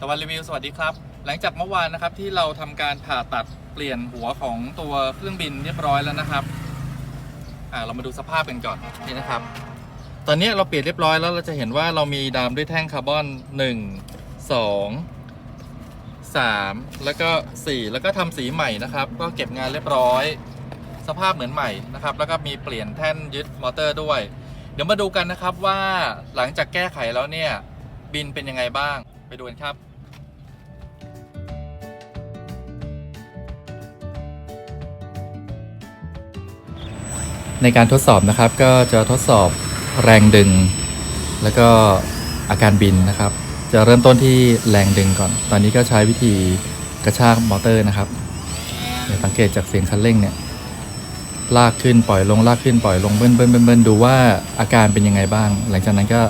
ตะวันรีวิวสวัสดีครับ หลังจากเมื่อวานนะครับที่เราทำการผ่าตัดเปลี่ยนหัวของตัวเครื่องบินเรียบร้อยแล้วนะครับอ่าเรามาดูสภาพกันก่อนนี่นะครับ ตอนนี้เราเปลี่ยนเรียบร้อยแล้วเราจะเห็นว่าเรามีดามด้วยแท่งคาร์บอน 1 2 3 แล้วก็ 4 แล้วก็ทำสีใหม่นะครับ ก็เก็บงานเรียบร้อย สภาพเหมือนใหม่นะครับ แล้วก็มีเปลี่ยนแท่นยึดมอเตอร์ด้วย เดี๋ยวมาดูกันนะครับว่าหลังจากแก้ไขแล้วเนี่ยบินเป็นยังไงบ้าง ดูกันครับในการทดสอบนะครับก็จะทดสอบแรงดึง แล้วก็อาการบินนะครับ จะเริ่มต้นที่แรงดึงก่อน ตอนนี้ก็ใช้วิธีกระชากมอเตอร์นะครับเดี๋ยวสังเกตจากเสียงคันเร่งเนี่ยลากขึ้นปล่อยลงลากขึ้นปล่อยลงเบิ้ลเบิ้ลเบิ้ลเบิ้ลดูว่าอาการเป็นยังไงบ้าง หลังจากนั้นก็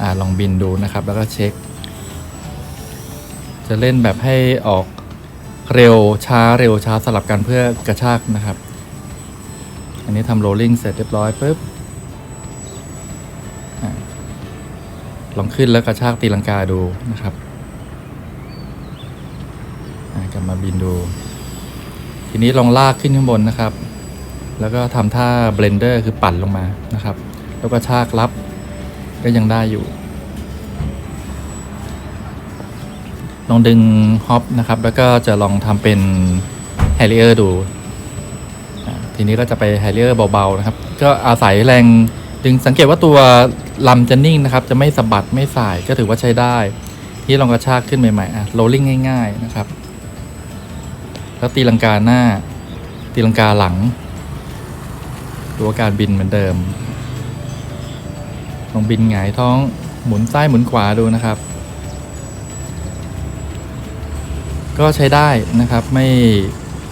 อลองบินดูนะครับ แล้วก็เช็ค จะเล่นแบบให้ออกเร็วช้าเร็วช้าสลับกันเพื่อกระชากนะครับ อันนี้ทำโรลลิ่งเสร็จเรียบร้อยปุ๊บอลองขึ้นแล้วกระชากตีลังกาดูนะครับกลับมาบินดู ทีนี้ลองลากขึ้นข้างบนนะครับ แล้วก็ทำท่าเบลนเดอร์คือปั่นลงมานะครับ แล้วก็ชากรับก็ยังได้อยู่ ลองดึงฮอปนะครับ แล้วก็จะลองทำเป็นแฮร์ริเออร์ดู ทีนี้ก็จะไปแฮร์ริเออร์เบาๆนะครับ ก็อาศัยแรงดึงสังเกตว่าตัวลำจะนิ่งนะครับ จะไม่สะบัดไม่สายก็ถือว่าใช้ได้ ที่ลองกระชากขึ้นใหม่ๆอะโรลลิ่งง่าย ๆนะครับ แล้วตีลังกาหน้า ตีลังกาหลัง ตัวการบินเหมือนเดิมลองบินหงายท้องหมุนซ้ายหมุนขวาดูนะครับ ก็ใช้ได้นะครับไม่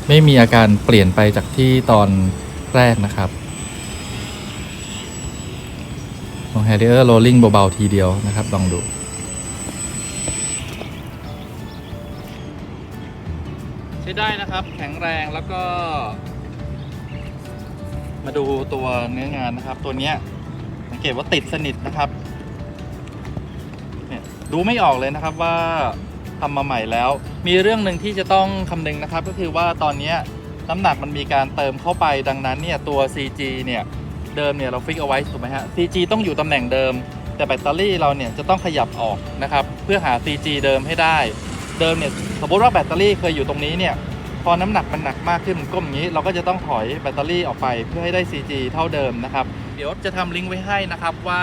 ไม่มีอาการเปลี่ยนไปจากที่ตอนแรกนะครับลอง Harrier Rolling เบา ๆ ทีเดียวนะครับ ลองดูใช้ได้นะครับแข็งแรงแล้วก็ มาดูตัวเนื้องานนะครับ ตัวเนี้ยสังเกตว่าติดสนิทนะครับเนี่ยดูไม่ออกเลยนะครับว่า ทำมาใหม่แล้ว มีเรื่องหนึ่งที่จะต้องคำนึงนะครับ ก็คือว่าตอนนี้น้ำหนักมันมีการเติมเข้าไปดังนั้นเนี่ยตัว CG เนี่ยเดิมเนี่ยเราฟิกเอาไว้ถูกไหมฮะ CG ต้องอยู่ตำแหน่งเดิม แต่แบตเตอรี่เราเนี่ยจะต้องขยับออกนะครับเพื่อหา CG เดิมให้ได้ เดิมเนี่ยสมมติว่าแบตเตอรี่เคยอยู่ตรงนี้เนี่ยพอน้ำหนักมันหนักมากขึ้นก้มอย่างนี้ เราก็จะต้องถอยแบตเตอรี่ออกไปเพื่อให้ได้ CG เท่าเดิมนะครับ เดี๋ยวจะทำลิงก์ไว้ให้นะครับว่า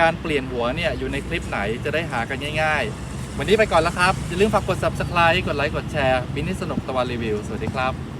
การเปลี่ยนหัวเนี่ยอยู่ในคลิปไหนจะได้หากันง่าย ๆ วันนี้ไปก่อนแล้วครับ อย่าลืมฝากกด subscribe กดไลค์กดแชร์บินนี่สนุกตะวันรีวิว สวัสดีครับ